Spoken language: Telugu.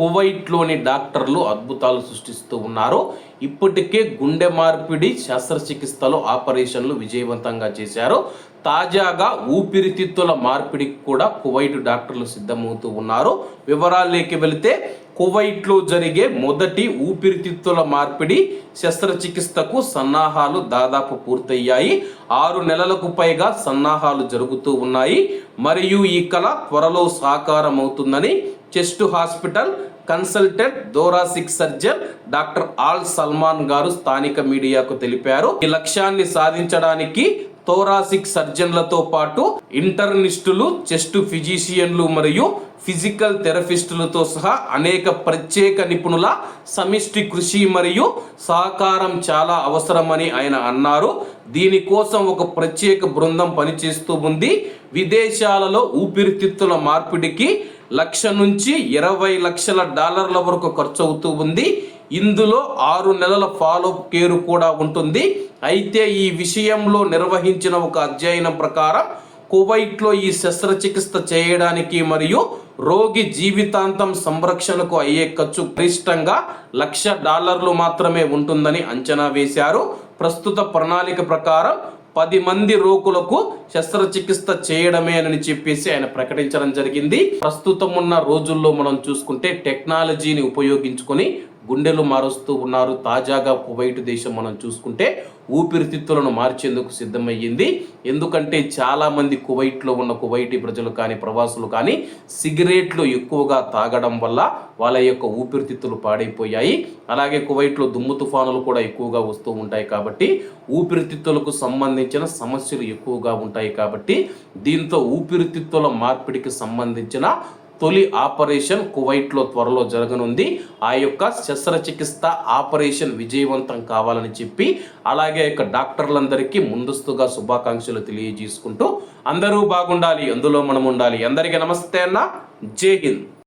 కువైట్లోని డాక్టర్లు అద్భుతాలు సృష్టిస్తూ ఉన్నారు. ఇప్పటికే గుండె మార్పిడి శస్త్రచికిత్సలో ఆపరేషన్లు విజయవంతంగా చేశారు. తాజాగా ఊపిరితిత్తుల మార్పిడికి కూడా కువైట్ డాక్టర్లు సిద్ధమవుతూ ఉన్నారు. వివరాల్లోకి వెళితే కువైట్లో జరిగే మొదటి ఊపిరితిత్తుల మార్పిడి శస్త్రచికిత్సకు సన్నాహాలు దాదాపు పూర్తయ్యాయి. ఆరు నెలలకు పైగా సన్నాహాలు జరుగుతూ ఉన్నాయి. మరియు ఈ కళ త్వరలో సాకారమవుతుందని chest hospital consultant thoracic surgeon doctor Al Salman garu స్థానిక మీడియాకు తెలిపారు. ఈ లక్ష్యాన్ని సాధించడానికి థోరాసిక్ సర్జన్లతో పాటు ఇంటర్నిస్టులు చెస్ట్ ఫిజిషియన్లు మరియు ఫిజికల్ థెరపిస్టులతో సహా అనేక ప్రత్యేక నిపుణుల సమిష్టి కృషి మరియు సహకారం చాలా అవసరమని ఆయన అన్నారు. దీనికోసం ఒక ప్రత్యేక బృందం పనిచేస్తూ ఉంది. విదేశాలలో ఊపిరితిత్తుల మార్పిడికి లక్ష నుంచి ఇరవై లక్షల డాలర్ల వరకు ఖర్చు అవుతూ ఉంది. ఇందులో ఆరు నెలల ఫాలో కేరు కూడా ఉంటుంది. అయితే ఈ విషయంలో నిర్వహించిన ఒక అధ్యయనం ప్రకారం కువైట్లో ఈ శస్త్రచికిత్స చేయడానికి మరియు రోగి జీవితాంతం సంరక్షణకు అయ్యే ఖర్చు గరిష్టంగా లక్ష డాలర్లు మాత్రమే ఉంటుందని అంచనా వేశారు. ప్రస్తుత ప్రణాళిక ప్రకారం పది మంది రోగులకు శస్త్రచికిత్స చేయడమే అని చెప్పేసి ఆయన ప్రకటించడం జరిగింది. ప్రస్తుతం ఉన్న రోజుల్లో మనం చూసుకుంటే టెక్నాలజీని ఉపయోగించుకొని గుండెలు మారుస్తూ ఉన్నారు. తాజాగా కువైట్ దేశం మనం చూసుకుంటే ఊపిరితిత్తులను మార్చేందుకు సిద్ధమయ్యింది. ఎందుకంటే చాలామంది కువైట్లో ఉన్న కువైటీ ప్రజలు కానీ ప్రవాసులు కానీ సిగరెట్లు ఎక్కువగా తాగడం వల్ల వాళ్ళ యొక్క ఊపిరితిత్తులు పాడైపోయాయి. అలాగే కువైట్లో దుమ్ము తుఫానులు కూడా ఎక్కువగా వస్తూ ఉంటాయి కాబట్టి ఊపిరితిత్తులకు సంబంధించిన సమస్యలు ఎక్కువగా ఉంటాయి కాబట్టి దీంతో ఊపిరితిత్తుల మార్పిడికి సంబంధించిన తొలి ఆపరేషన్ కువైట్లో త్వరలో జరగనుంది. ఆ యొక్క శస్త్రచికిత్స ఆపరేషన్ విజయవంతం కావాలని చెప్పి అలాగే యొక్క డాక్టర్లందరికీ ముందస్తుగా శుభాకాంక్షలు తెలియజేసుకుంటూ అందరూ బాగుండాలి అందులో మనం ఉండాలి అందరికీ నమస్తే అన్న. జై హింద్.